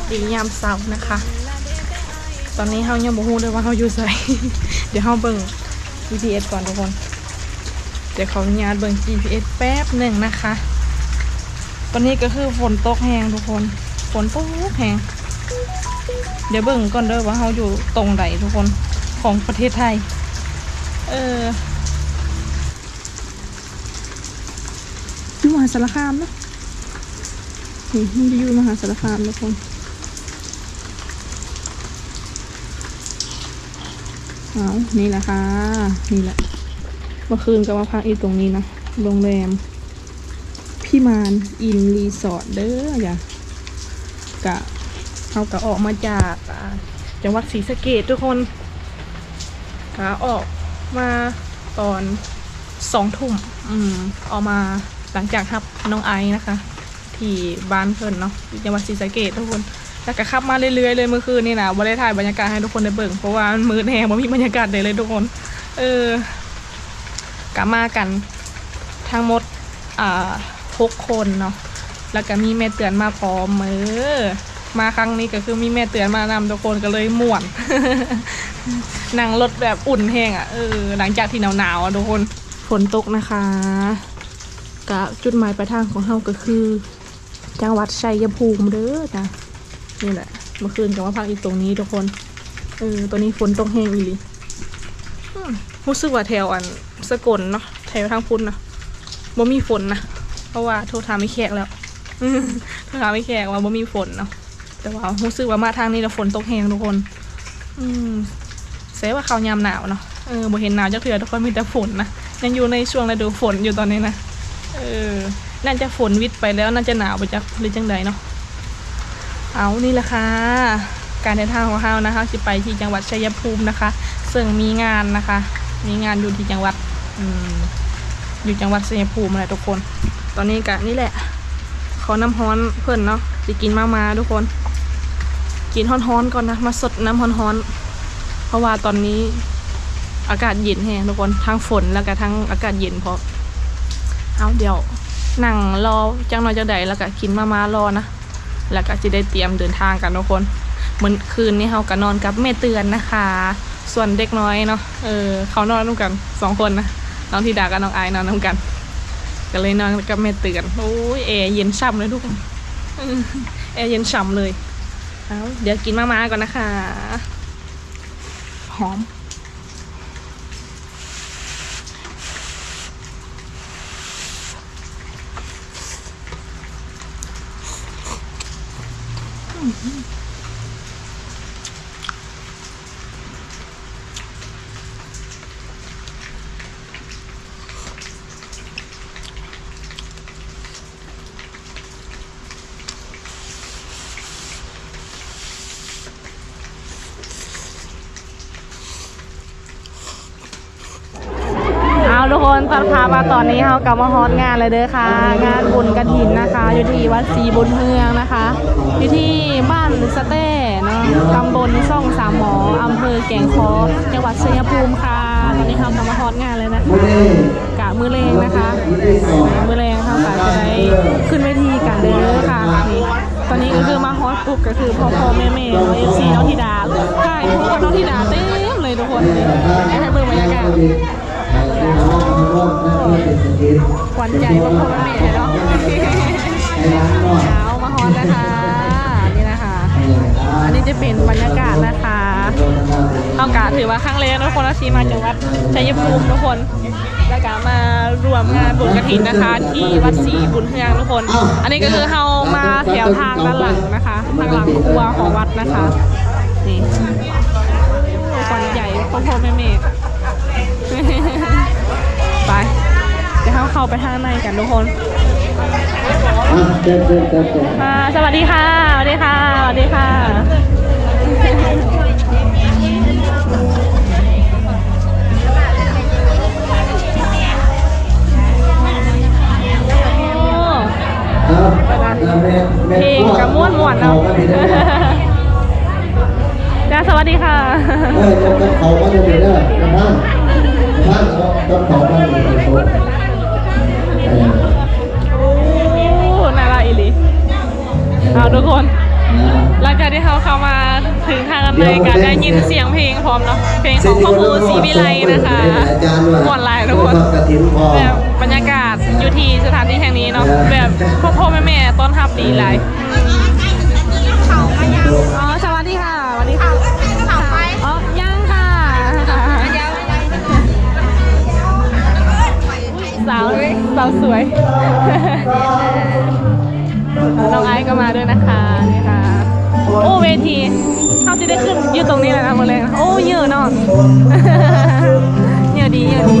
วัสดียามเสาร์นะคะ ตอนนี้เฮายังบ่ฮู้เลยว่าเฮาอยู่ไสเดี๋ยวเฮาเบิ่ง GPS ก่อนทุกคน เดี๋ยวขออนุญาตเบิ่ง GPS แป๊บหนึ่งนะคะ ตอนนี้ก็คือฝนตกแหงทุกคน ฝนตกแหงเดี๋ยวเบิ่งก่อนเด้อว่าเฮาอยู่ตรงไหนทุกคนของประเทศไทย เอออยู่มหาสารคามนะนี่มันจะอยู่มหาสารคามทุกคน เอานี่แหละค่ะ นี่แหละ เมื่อคืนก็มาพักอีกตรงนี้นะ โรงแรม พี่มานอินรีสอร์ทเด้ออย่ากะเขากะออกมาจากจังหวัดศรีสะเกดทุกคนกะออกมาตอนสองทุ่มอืมออกมาหลังจากครับน้องไอซ์นะคะ ที่บ้านเพิ่นเนาะจังหวัดศรีสะเกดทุกคน แล้วก็ขับมาเรื่อยๆเลยเมื่อคืนนี่นะบ่ได้ถ่ายบรรยากาศให้ทุกคนได้เบิ่งเพราะว่ามันมืดแหงบ่มีบรรยากาศเลยเลยทุกคน เออกลับมากันทั้งหมดอ่าหกคนเนาะแล้วก็มีแม่เตือนมาพร้อมมือมาครั้งนี้ก็คือมีแม่เตือนมานำทุกคนก็เลยม่วนนั่งรถแบบอุ่นแห้งอะเออหลังจากที่หนาวๆอะทุกคนฝนตกนะคะกะจุดหมายปลายทางของเฮาก็คือ จังหวัดชัยภูมิเด้อจ้ะ นี่แหละ เมื่อคืนก็มาพักอีกตรงนี้ทุกคน เออตัวนี้ฝนตกแห้งอีหลีรู้สึกว่าแถวอันสกลเนาะแถวทางพุ้นนะบ่มีฝนนะ เพราะว่าโทรถามไม่แขกแล้วโทรถามไม่แขกว่าบ่มีฝนเนาะ แต่ว่ารู้สึกว่ามาทางนี้แล้วฝนตกแห้งทุกคน อืมเสียว่าเขายามหนาวเนาะ เออบ่เห็นหนาวจักเถื่อทุกคนมีแต่ฝนนะ ยังอยู่ในช่วงฤดูฝนอยู่ตอนนี้นะ เออ น่าจะฝนวิทย์ไปแล้วน่าจะหนาวไปจักหรือจังใดเนาะ เอานี่แหละค่ะ การเดินทางของเรานะคะจะไปที่จังหวัดชัยภูมินะคะ ซึ่งมีงานนะคะ มีงานอยู่ที่จังหวัดออยู่จังหวัดชัยภูมิแหละทุกคน ตอนนี้กะนี่แหละขอน้ำฮ้อนเพื่อนเนาะจะกินมามาทุกคน กินฮ้อนๆก่อนนะ มาสดน้ำฮ้อนๆเพราะว่าตอนนี้อากาศเย็นแฮงทุกคนทั้งฝนแล้วก็ทั้งอากาศเย็นพอเอาเดี๋ยวนั่งรอจังหน่อยจะได้แล้วก็กินมามารอนะ แล้วก็จะได้เตรียมเดินทางกันทุกคนเหมือนคืนนี้เขาก็นอนกับแม่เตือนนะคะ ส่วนเด็กน้อยเนาะเออเขานอนร่วมกันสองคนนะน้องธิดากับน้องไอายนอนร่วมกัน ก็เลยนอนกับแม่เตือนโอ้ยแอร์เย็นฉ่ำเลยทุกคนแอร์เย็นฉ่ำเลยเอาเดี๋ยวกินมามาก่อนนะคะ หอม เอนตอนพามาตอนนี้เขากลับมาฮอตงานเลยเด้อค่ะ งานบุญกระถินนะคะ อยู่ที่วัดศรีบุญเฮืองนะคะ อยู่ที่บ้านสเต้เนาะตำบลซ่องสามหมออำเภอแก่งคอจังหวัดชัยภูมิค่ะ ตอนนี้เขากลับมาฮอตงานเลยนะคะกะมือเลงนะคะมือเลงเขากะจะได้ขึ้นเวทีกันเด้อค่ะนี่ตอนนี้ก็คือมาฮอตปุ๊บก็คือพ่อพ่อแม่แม่น้องเอฟซีน้องธิดาใช่ทุกคนน้องธิดาเต็มเลยทุกคนให้เบิ่งบรรยากาศ ขวัญใจพวกพ่อแม่เนาะเอามาฮอนนะคะ นี่นะคะ อันนี้จะเป็นบรรยากาศนะคะเท่ากาถือว่าครั้งแรกนะทุกคนที่มาจังหวัดชัยภูมิทุกคนแล้วก็มารวมงานบุญกระถินนะคะ ที่วัดศรีบุญเฮืองทุกคน อันนี้ก็คือเฮามาแถวทางด้านหลังนะคะทางหลังครัวของวัดนะคะนี่ขวัญใหญ่พ่อพ่อแม่แม่ ไปเดี๋ยวเขาเข้าไปข้างในกันทุกคนมาสวัสดีค่ะสวัสดีค่ะสวัสดีค่ะ นเสียงเพลงพร้อมเนาะเพลงของพ่อครูศรีวิไลนะคะม่วนหลายทุกคนกระถินพอแบบบรรยากาศอยู่ที่สถานที่แห่งนี้เนาะแบบพ่อพ่อแม่แม่ต้อนรับดีหลายอ๋อสวัสดีค่ะสวัสดีค่ะอ๋อยังค่ะสาวสาวสวยน้องไอซ์ก็มาด้วยนะคะนี่ค่ะ โอ้เวทีเขาจะได้ขึ้นอยู่ตรงนี้เลยนะโมเลงโอ้เยอะเนาะเยอะดีเยอะดี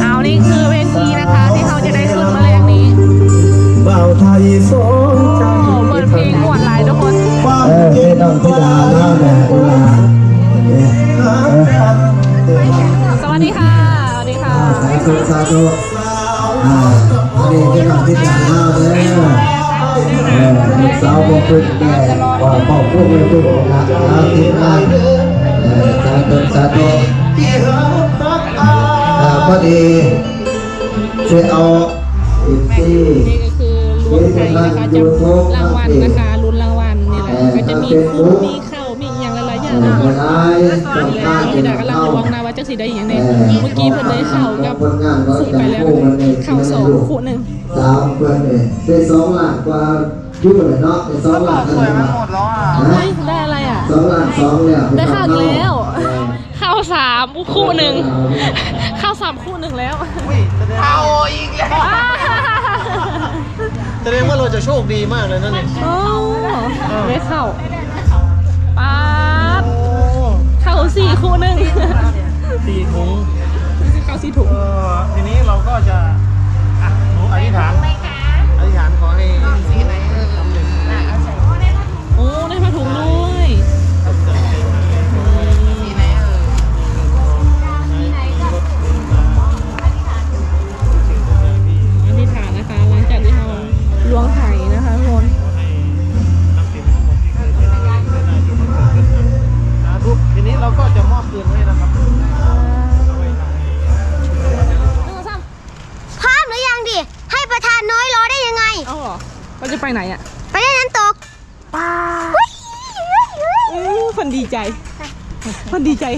เอานี่คือเวทีนะคะที่เขาจะได้ขึ้นมาแรงนี้บ่าวไทยสองใจเปิดเพลงม่วนหลายทุกคนความเออพี่น้องพี่ดาน้าแม่พี่ดาหากันเดินมาสวัสดีค่ะสวัสดีค่ะสาธุสาธุอ่าอันนี้พี่น้องพี่ดาน้าเด้อ ลูกสาวบอกพึ่งแม่ว่าพ่อพวกไม่พึ่งนะอาทิตย์นเออสาธุสาธุพอาพอดีช่วยเอาอีกทีนี่ก็คือลุ้นไทยนะคะจะรางวัลนะคะลุ้นรางวัลนี่แหละก็จะมีคู่มีค่ะามีอหย่างหลายๆอย่างเออเนาะคนร้ายต้องนี่แหกาละรพี่จะดากำลังเข้าระวังนะว่าจะสีได้อย่างไรเมื่อกี้เพิ่นได้เข่ากับคู่ไปแล้วเข่าสองคู่หนึ่งสามเพื่อนเนี่ยได้สองล้านกว่ายุ่งเลยเนาะได้สองล้านเท่าไหร่หมดแล้วอะเฮ้ยได้อะไรอะสองล้านสองเนี่ยได้ข้าวอีกแล้วข้าวสามคู่หนึ่งข้าวสามคู่หนึ่งแล้วเอาอีกแล้วแสดงว่าเราจะโชคดีมากเลยนั่นเองโอ้ได้ข้าวป๊า สี่คู่หนึ่งสี่ถุงข้าวสี่ถุงเออทีนี้เราก็จะอะหนูอธิษฐานอธิษฐานขอให้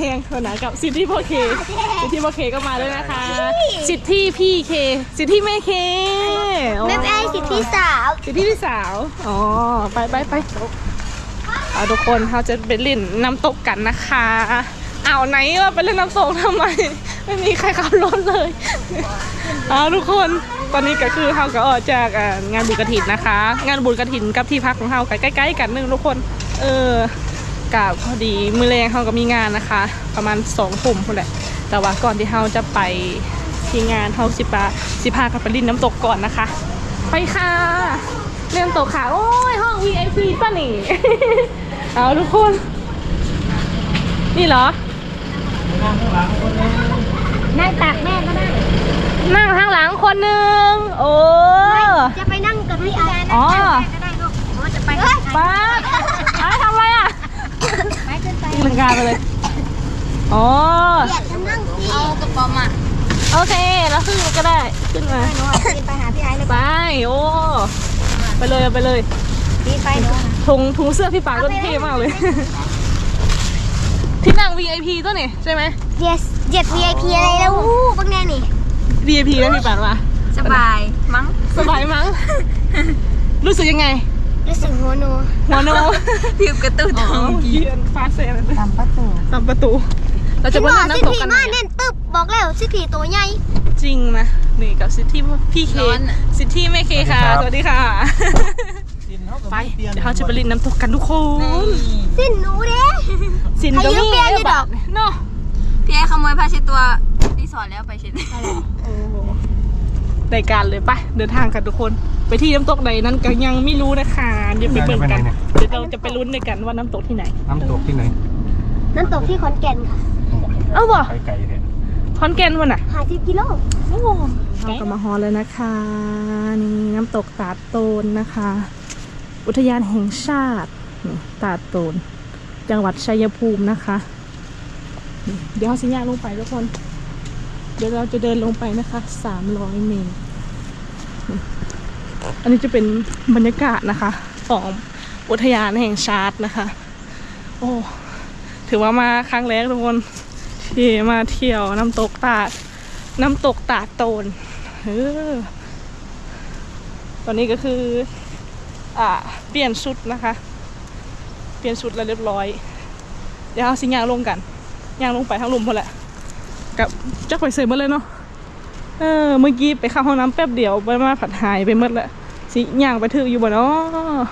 แฮงคนนะกับสิทธิพ่อเค สิทธิพ่อเคก็มาด้วยนะคะ สิทธิพี่เค สิทธิแม่เคโอ้แม่ไอ้สิทธิสาว สิทธิพี่สาว อ๋อ ไปไปไปเอาทุกคนเขาจะไปเล่นน้ำตกกันนะคะเอาวไหนว่าไปเล่นน้ำตกทำไม ไม่มีใครขับรถเลยเอาทุกคนตอนนี้ก็คือเขาก็ออกจากอ่างานบุญกระถินนะคะ งานบุญกระถินกับที่พักของเขาก็ใกล้ๆกันนึงทุกคน เออ กับพอดีมือแรงเขาก็มีงานนะคะ ประมาณสองทุ่มคนแหละแต่ว่าก่อนที่เขาจะไปที่งานเขาสิปาสิพากันไปลินน้ำตกก่อนนะคะ ไปค่ะเล่นน้ำตกค่ะ โอ้ยห้อง VIP ป่ะนี่ เอาทุกคน นี่เหรอ นั่งตักแม่ก็ได้ นั่งข้างหลังคนหนึ่งโอ้จะไปนั่งกับพี่ไอ้อ๋อก็ได้ลูกเพราะว่าจะไปป้าไอ้ทำอะไรอะ ไปขึ้นไป ตี ลังกาไปเลย อ๋อ อยากจะนั่งสิเอากระป๋อมอะโอเค แล้วขึ้นมาก็ได้ ขึ้นมา หนูอะปีนไปหาพี่ไอ้เลยไป โอ้ ไปเลยเอาไปเลยปีนไปหนูอะถุงถุงเสื้อพี่ปาก็เท่มากเลย ที่นั่ง VIP ตัวนี่ใช่ไหมเจ็ดเจ็ด VIP อะไรแล้วอู้บังแน่นี่ VIP นะพี่ปานว่าสบายมั้ง สบายมั้ง รู้สึกยังไง รู้สึกหัวโนหัวโนผิวกระตุ้นอ๋อเยือนฟาเซ่ตามประตูตามประตู เราจะจะไปบอกเล่นสิน้ำตกทีกันไหนมาอะแน่นตึบบอกแล้วสิทีตัวใหญ่ จริงนะนี่กับสิทธิพี่เคสิทธิแม่เคค่ะ สวัสดีค่ะ ไปเดี๋ยวเขาจะไปเล่นน้ำตกกันทุกคน สิ้นหนูเด้สินก็ให้ยืมีมเปียอยู่ดอกเนาะพี่ไอ้ขโมยผ้าเช็ดตัวรีสอร์ทแล้วไปเช็ดโอ้โห รายการเลยไปเดินทางกันทุกคน ไปที่น้ำตกใดนั้นก็ยังไม่รู้นะคะเดี๋ยวไปเบิ่งกันเดี๋ยวเราจะไปลุ้นด้วยกันว่าน้ำตกที่ไหน น้ำตกที่ไหน น้ำตกที่ขอนแก่นค่ะ เอ้าบ่ไกลไกลๆเนี่ยคอนแกนวันน่ะหาสิบกิโลเราก็มาฮอลเลยนะคะนี่น้ำตกตาดโตนนะคะ อุทยานแห่งชาตินี่ตาดโตน จังหวัดชัยภูมินะคะนี่เดี๋ยวเราสิญญาลงไปทุกคน เดี๋ยวเราจะเดินลงไปนะคะสามร้อยเมตร อันนี้จะเป็นบรรยากาศนะคะ ของอุทยานแห่งชาตินะคะ โอ้ถือว่ามาครั้งแรกทุกคนที่มาเที่ยวน้ำตกตาด น้ำตกตาดโตนเออตอนนี้ก็คือ อ่า เปลี่ยนชุดนะคะ เปลี่ยนชุดแล้วเรียบร้อย เดี๋ยวเอาสิยางลงกันยางลงไปทั้งลุมพอแหละ กับจักไปเสยหมดเลยเนาะเออเมื่อกี้ไปเข้าห้องน้ำแป๊บเดียวไปมาผัดหายไปหมดล้วสิยางไปถืออยู่บ่เนาะ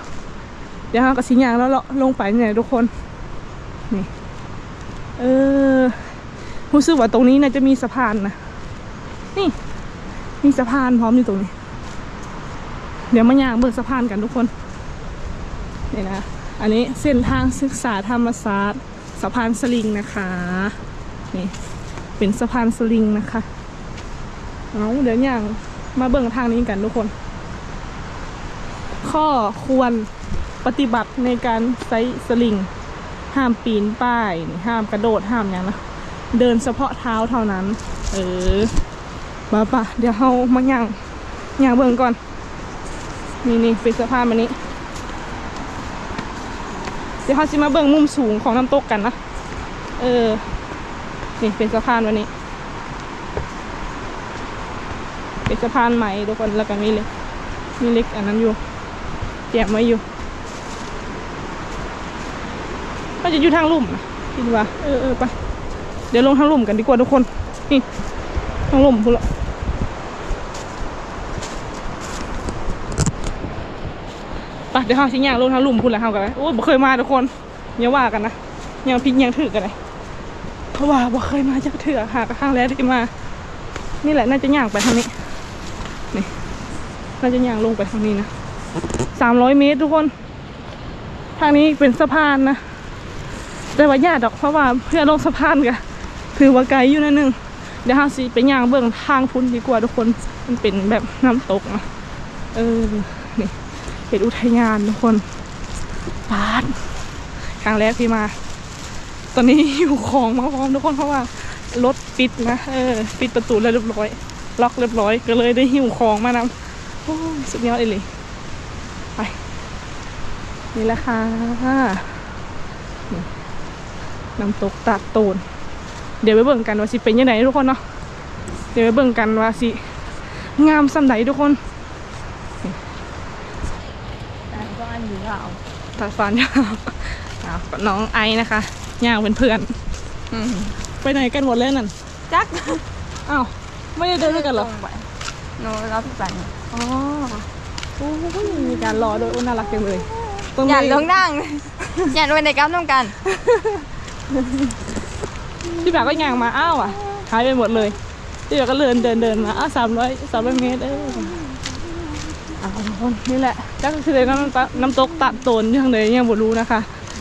เดี๋ยวเราก็สิยางแล้วเลาะลงไปเนี่ยทุกคนนี่เออรู้สึกว่าตรงนี้น่าจะมีสะพานนะนี่ มีสะพานพร้อมอยู่ตรงนี้ เดี๋ยวมาย่างเบิกสะพานกันทุกคนนี่นะอันนี้เส้นทางศึกษาธรรมศาสตร์สะพานสลิงนะคะนี่ เป็นสะพานสลิงนะคะเอาเดี๋ยวอย่างมาเบิ่งทางนี้กันทุกคน ข้อควรปฏิบัติในการใช้สลิง ห้ามปีนป้าย ห้ามกระโดดห้ามอย่างนะ เดินเฉพาะเท้าเท่านั้น เออมาปะเดี๋ยวเรามาย่างย่างเบิ่งก่อน นี่นี่เป็นสะพานมานี้ เดี๋ยวเขาจะมาเบิ่งมุมสูงของน้ำตกกันนะ เออ นี่เป็นสะพานวันนี้ เป็นสะพานใหม่ทุกคนแล้วก็มีเล็กมีเล็กอันนั้นอยู่แจมไว้อยู่ก็จะอยู่ทางลุ่มนะคิดว่าเออเออไปเดี๋ยวลงทางลุ่มกันดีกว่าทุกคนนี่ทางลุ่มพูดละไปเดี๋ยวเขาสิย่างลงทางลุ่มพูดละเฮากันเลยโอ้ยบ่เคยมาทุกคนอย่าว่ากันนะยังพิกยังถือกันเลย ราะว่าบ่เคยมาจากเถื่อหากครั้งแรกที่มา นี่แหละน่าจะย่างไปทางนี้ นี่ น่าจะย่างลงไปทางนี้นะสามร้อยเมตรทุกคน ทางนี้เป็นสะพานนะ แต่ว่าญาติดอกเพราะว่าเพื่อลงสะพานกะถือว่าไกลอยู่นิดนึง เดี๋ยวเราสิไปย่างเบื้องทางพุ่นดีกว่าทุกคน มันเป็นแบบน้ำตกนะเออ นี่ เป็นอุทยานทุกคนปาดครั้งแรกที่มา ตอนนี้อยู่ของมาพร้อมทุกคนเพราะว่ารถปิดนะเออปิดประตูแล้วเรียบร้อย ล็อกเรียบร้อยก็เลยได้หิวของมานำโอ้สุดยอดเลยไปนี่แหละค่ะน้ำตกตาดโตน เดี๋ยวไปเบิ่งกันว่าสิเป็นยังไงทุกคนเนาะเดี๋ยวไปเบิ่งกันว่าสิงามสันไหนทุกคนก็อันอยู่เราตาฟันยาวอ้าวน้องไอนะคะ ย่างเป็นเพื่อนไปไหนกันหมดเลยนั่นจักอ้าวไม่ได้เดินด้วยกันเหรอไปโนรับไปอ๋อโอ้ยมีการรอโดยอุ้น่ารักจังเลยอยากมีลงนั่งอยากไปในกราฟน้ำกันพี่แบบก็ย่างมาอ้าวอะหายไปหมดเลยพี่แบบก็เดินเดินเดินมาอ้าวสามร้อยสามร้อยเมตรเอออ้าวทุกคนนี่แหละก็คือน้ำตกน้ำตกตัดโตนยังเลยยังบ่รู้นะคะ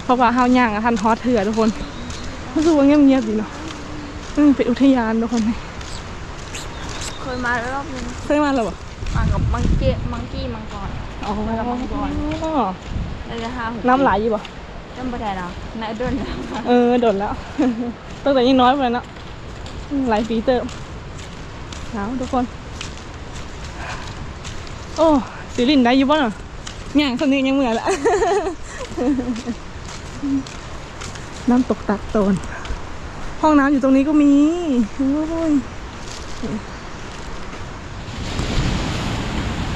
เพราะว่าห้าวย่างอะทันฮอตเถื่อทุกคนรู้สึกว่าเงียบๆดีเนาะอืมเป็นอุทยานทุกคนเคยมาแล้วรอบนึงเคยมาแล้วเหรอมากับมังเก้มังกี้มังกรอ๋อมากับมังกรได้จะห้าหกน้ำไหลอยู่ป่ะจำบ่ได้แล้วนายเดินแล้วเออโดดแล้วตั้งแต่ยังน้อยไปเลยเนาะอืมหลายปีเติมหนาวทุกคน โอ้สิลินได้อยู่ป่ะเนาะย่างคนนี้ยังเหมือนละ น้ำตกตักโตน ห้องน้ำอยู่ตรงนี้ก็มีโอ้ย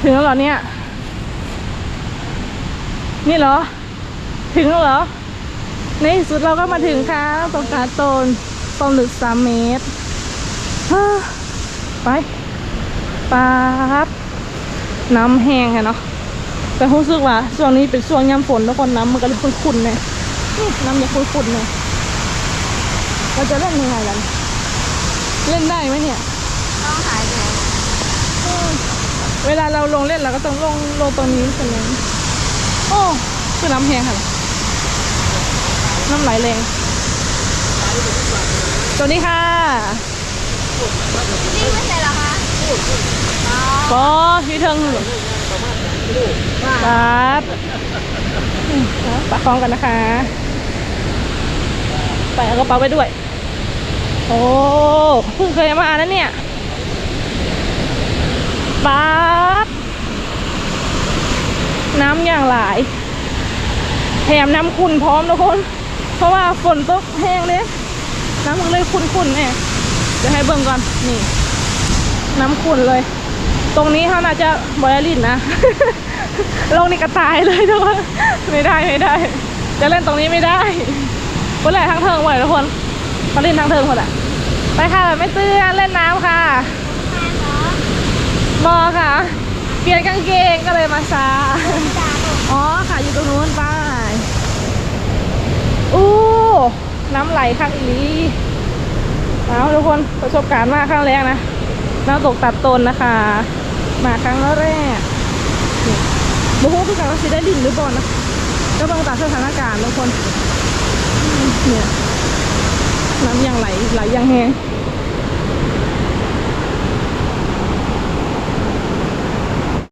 ถึงแล้วเหรอเนี่ย นี่เหรอ ถึงแล้วเหรอ ในที่สุดเราก็มาถึงค่ะตรงกาโตนความลึกสามเมตร ไปป๊าบน้ำแห้งค่ะเนาะ แต่รู้สึกว่าช่วงนี้เป็นช่วงยามฝนทุกคนน้ำมันก็เลยขุ่นๆเนี่ย นี่น้ำมันขุ่นๆเนี่ยเราจะเล่นยังไงกันเล่นได้ไหมเนี่ยต้องหายไปไหนเวลาเราลงเล่นเราก็ต้องลงลงตรงนี้ใช่ไหมโอ้คือน้ำแห้งค่ะ น้ำไหลแรงสวัสดีค่ะนี่ไม่ใช่เหรอคะก็ที่เทิงครับอืมปะคองกันนะคะ ไปเอากระเป๋าไปด้วย โอ้เพิ่งเคยมานะเนี่ยป๊าบน้ำอย่างหลาย แถมน้ำขุ่นพร้อมทุกคน เพราะว่าฝนตกแห้งเลยน้ำมันเลยขุ่นๆเนี่ยเดี๋ยวให้เบิ่งก่อนนี่ น้ำขุ่นเลย ตรงนี้เขาน่าจะบอยลินนะลงนี่กระตายเลยทุกคนไม่ได้ไม่ได้ จะเล่นตรงนี้ไม่ได้ คนแหละทั้งเทิงหมดเลยทุกคนเขาเล่นทั้งเทิงหมดอะไปค่ะไม่เตือนเล่นน้ำค่ะบอค่ะ เปลี่ยนกางเกงก็เลยมาซาอ๋อค่ะอยู่ตรงนู้นไปอู้น้ำไหลข้างอีหลีเอาทุกคนประสบการณ์มากครั้งแรกนะน้ำตกตัดตนนะคะ มาครั้งแรกบูฮูคือการว่าสิได้ดินหรือเปล่านะก็ต้องตามสถานการณ์ทุกคน เนี่ยน้ำยังไหลไหลยังแห้ง